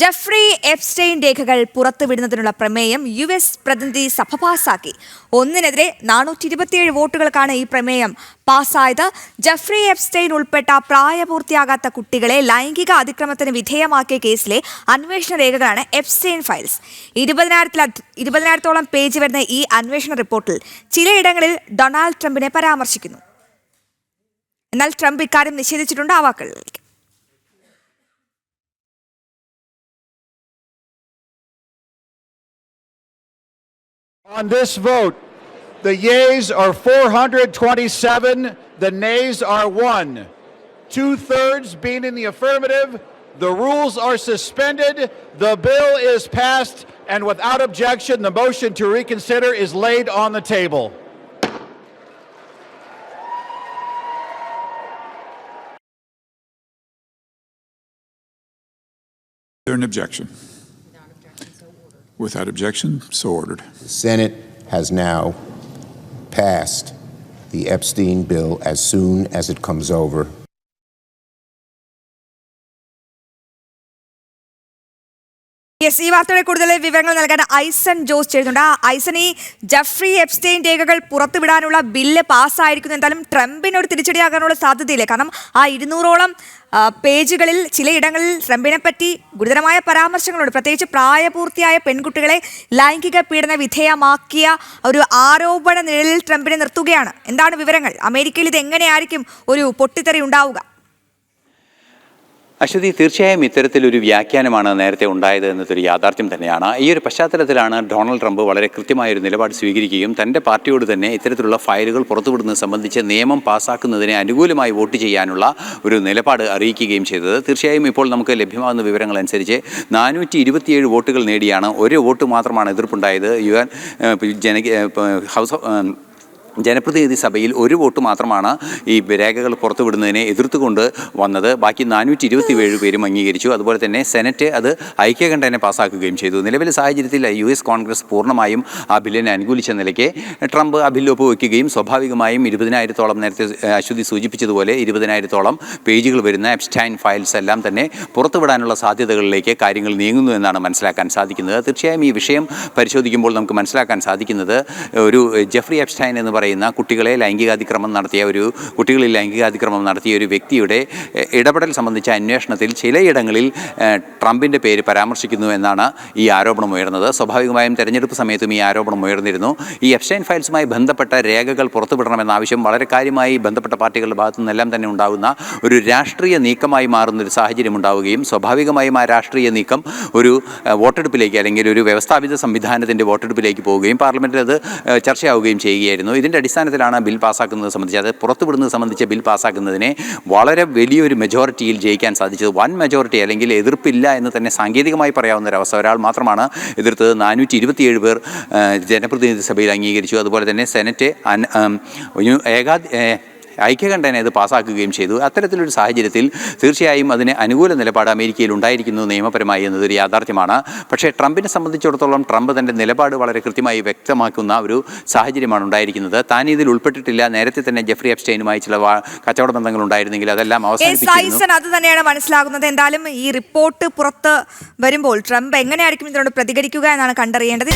Jeffrey എഫ്സ്റ്റൈൻ രേഖകൾ പുറത്തുവിടുന്നതിനുള്ള പ്രമേയം U S പ്രതിനിധി സഭ പാസാക്കി. ഒന്നിനെതിരെ നാനൂറ്റി ഇരുപത്തിയേഴ് വോട്ടുകൾക്കാണ് ഈ പ്രമേയം പാസ്സായത് ജഫ്രി എഫ്സ്റ്റൈൻ ഉൾപ്പെട്ട പ്രായപൂർത്തിയാകാത്ത കുട്ടികളെ ലൈംഗിക അതിക്രമത്തിന് വിധേയമാക്കിയ കേസിലെ അന്വേഷണ രേഖകളാണ് എഫ്സ്റ്റൈൻ ഫയൽസ്. ഇരുപതിനായിരത്തിൽ ഇരുപതിനായിരത്തോളം പേജ് വരുന്ന ഈ അന്വേഷണ റിപ്പോർട്ടിൽ ചിലയിടങ്ങളിൽ ഡൊണാൾഡ് ട്രംപിനെ പരാമർശിക്കുന്നു. എന്നാൽ ട്രംപ് ഇക്കാര്യം നിഷേധിച്ചിട്ടുണ്ട് ആ വാക്കുകളിലേക്ക് On this vote, the yeas are 427, the nays are one. Two thirds being in the affirmative, the rules are suspended, the bill is passed, and without objection, the motion to reconsider is laid on the table. there an objection? Without objection, so ordered. The Senate has now passed the Epstein bill as soon as it comes over yes ഈ വാർത്തയുടെ കൂടുതൽ വിവരങ്ങൾ നൽകാൻ ഐസൻ ജോസ് ചെയ്യുന്നുണ്ട് ആ ഐസൺ ഈ Jeffrey എപ്സ്റ്റെയിൻ രേഖകൾ പുറത്തുവിടാനുള്ള bill പാസ്സായിരിക്കുന്നു. എന്തായാലും ട്രംപിന് ഒരു തിരിച്ചടിയാകാനുള്ള സാധ്യതയില്ലേ. കാരണം ആ ഇരുന്നൂറോളം പേജുകളിൽ ചിലയിടങ്ങളിൽ ട്രംപിനെ പറ്റി ഗുരുതരമായ പരാമർശങ്ങളുണ്ട്. പ്രത്യേകിച്ച് പ്രായപൂർത്തിയായ പെൺകുട്ടികളെ ലൈംഗിക പീഡന വിധേയമാക്കിയ ഒരു ആരോപണ നിഴലിൽ ട്രംപിനെ നിർത്തുകയാണ്. എന്താണ് വിവരങ്ങൾ? അമേരിക്കയിൽ ഇത് എങ്ങനെയായിരിക്കും ഒരു പൊട്ടിത്തെറി ഉണ്ടാവുക? അശ്വതി തീർച്ചയായും ഇത്തരത്തിലൊരു വ്യാഖ്യാനമാണ് നേരത്തെ ഉണ്ടായത് എന്നതൊരു യാഥാർത്ഥ്യം തന്നെയാണ്. ഈ ഒരു പശ്ചാത്തലത്തിലാണ് ഡൊണാൾഡ് ട്രംപ് വളരെ കൃത്യമായ ഒരു നിലപാട് സ്വീകരിക്കുകയും തന്റെ പാർട്ടിയോട് തന്നെ ഇത്തരത്തിലുള്ള ഫയലുകൾ പുറത്തുവിടുന്നത് സംബന്ധിച്ച് നിയമം പാസ്സാക്കുന്നതിനെ അനുകൂലമായി വോട്ട് ചെയ്യാനുള്ള ഒരു നിലപാട് അറിയിക്കുകയും ചെയ്തത്. തീർച്ചയായും ഇപ്പോൾ നമുക്ക് ലഭ്യമാകുന്ന വിവരങ്ങൾ അനുസരിച്ച് നാനൂറ്റി ഇരുപത്തിയേഴ് വോട്ടുകൾ നേടിയാണ് ഒരു വോട്ട് മാത്രമാണ് എതിർപ്പുണ്ടായത്. യു എൻ ജന ഹൗസ് ജനപ്രതിനിധി സഭയിൽ ഒരു വോട്ട് മാത്രമാണ് ഈ രേഖകൾ പുറത്തുവിടുന്നതിനെ എതിർത്തുകൊണ്ട് വന്നത്. ബാക്കി നാനൂറ്റി ഇരുപത്തി ഏഴ് പേരും അംഗീകരിച്ചു. അതുപോലെ തന്നെ സെനറ്റ് അത് ഐക്യകണ്ഠനെ പാസ്സാക്കുകയും ചെയ്തു. നിലവിലെ സാഹചര്യത്തിൽ യു എസ് കോൺഗ്രസ് പൂർണമായും ആ ബില്ലിനെ അനുകൂലിച്ച നിലയ്ക്ക് ട്രംപ് ആ ബില്ല് ഒപ്പുവെക്കുകയും സ്വാഭാവികമായും ഇരുപതിനായിരത്തോളം നേരത്തെ അശ്വതി സൂചിപ്പിച്ചതുപോലെ ഇരുപതിനായിരത്തോളം പേജുകൾ വരുന്ന എപ്സ്റ്റൈൻ ഫയൽസ് എല്ലാം തന്നെ പുറത്തുവിടാനുള്ള സാധ്യതകളിലേക്ക് കാര്യങ്ങൾ നീങ്ങുന്നു എന്നാണ് മനസ്സിലാക്കാൻ സാധിക്കുന്നത്. തീർച്ചയായും ഈ വിഷയം പരിശോധിക്കുമ്പോൾ നമുക്ക് മനസ്സിലാക്കാൻ സാധിക്കുന്നത് ഒരു ജെഫ്രി എപ്സ്റ്റൈൻ എന്ന് പറയുന്ന കുട്ടികളെ ലൈംഗികാതിക്രമം നടത്തിയ ഒരു കുട്ടികളിൽ ലൈംഗികാതിക്രമം നടത്തിയ ഒരു വ്യക്തിയുടെ ഇടപെടൽ സംബന്ധിച്ച അന്വേഷണത്തിൽ ചിലയിടങ്ങളിൽ ട്രംപിന്റെ പേര് പരാമർശിക്കുന്നു എന്നാണ് ഈ ആരോപണം ഉയർന്നത്. സ്വാഭാവികമായും തെരഞ്ഞെടുപ്പ് സമയത്തും ഈ ആരോപണം ഉയർന്നിരുന്നു. ഈ എഫ്സ്റ്റൈൻ ഫയൽസുമായി ബന്ധപ്പെട്ട രേഖകൾ പുറത്തുവിടണമെന്ന ആവശ്യം വളരെ കാര്യമായി ബന്ധപ്പെട്ട പാർട്ടികളുടെ ഭാഗത്തു നിന്നെല്ലാം തന്നെ ഉണ്ടാകുന്ന ഒരു രാഷ്ട്രീയ നീക്കമായി മാറുന്ന ഒരു സാഹചര്യം ഉണ്ടാവുകയും സ്വാഭാവികമായും ആ രാഷ്ട്രീയ നീക്കം ഒരു വോട്ടെടുപ്പിലേക്ക് അല്ലെങ്കിൽ ഒരു വ്യവസ്ഥാപിത സംവിധാനത്തിന്റെ വോട്ടെടുപ്പിലേക്ക് പോവുകയും പാർലമെന്റിൽ അത് ചർച്ചയാവുകയും ചെയ്യുകയായിരുന്നു. ഇതിന്റെ അടിസ്ഥാനത്തിലാണ് ബിൽ പാസ്സാക്കുന്നത് സംബന്ധിച്ച് അത് പുറത്തുവിടുന്നത് സംബന്ധിച്ച് ബിൽ പാസ്സാക്കുന്നതിനെ വളരെ വലിയൊരു മെജോറിറ്റിയിൽ ജയിക്കാൻ സാധിച്ചത്. വൻ മെജോറിറ്റി അല്ലെങ്കിൽ എതിർപ്പില്ല എന്ന് തന്നെ സാങ്കേതികമായി പറയാവുന്ന ഒരു അവസ്ഥ ഒരാൾ മാത്രമാണ് എതിർത്തത്. നാനൂറ്റി ഇരുപത്തിയേഴ് പേർ ജനപ്രതിനിധി സഭയിൽ അംഗീകരിച്ചു. അതുപോലെ തന്നെ സെനറ്റ് ഏകാ ഐക്യകണ്ഠേന ഇത് പാസാക്കുകയും ചെയ്തു. അത്തരത്തിലൊരു സാഹചര്യത്തിൽ തീർച്ചയായും അതിന് അനുകൂല നിലപാട് അമേരിക്കയിൽ ഉണ്ടായിരിക്കുന്നു നിയമപരമായി എന്നതൊരു യാഥാർത്ഥ്യമാണ്. പക്ഷേ ട്രംപിനെ സംബന്ധിച്ചിടത്തോളം ട്രംപ് തന്റെ നിലപാട് വളരെ കൃത്യമായി വ്യക്തമാക്കുന്ന ഒരു സാഹചര്യമാണ് ഉണ്ടായിരിക്കുന്നത്. താൻ ഇതിൽ ഉൾപ്പെട്ടിട്ടില്ല. നേരത്തെ തന്നെ ജെഫ്രി അപ്സ്റ്റൈനുമായി ചില കച്ചവട ബന്ധങ്ങൾ ഉണ്ടായിരുന്നെങ്കിൽ അതെല്ലാം അത് തന്നെയാണ് മനസ്സിലാകുന്നത്. എന്തായാലും ഈ റിപ്പോർട്ട് പുറത്ത് വരുമ്പോൾ ട്രംപ് എങ്ങനെയായിരിക്കും ഇതിനോട് പ്രതികരിക്കുക എന്നാണ് കണ്ടറിയേണ്ടത്.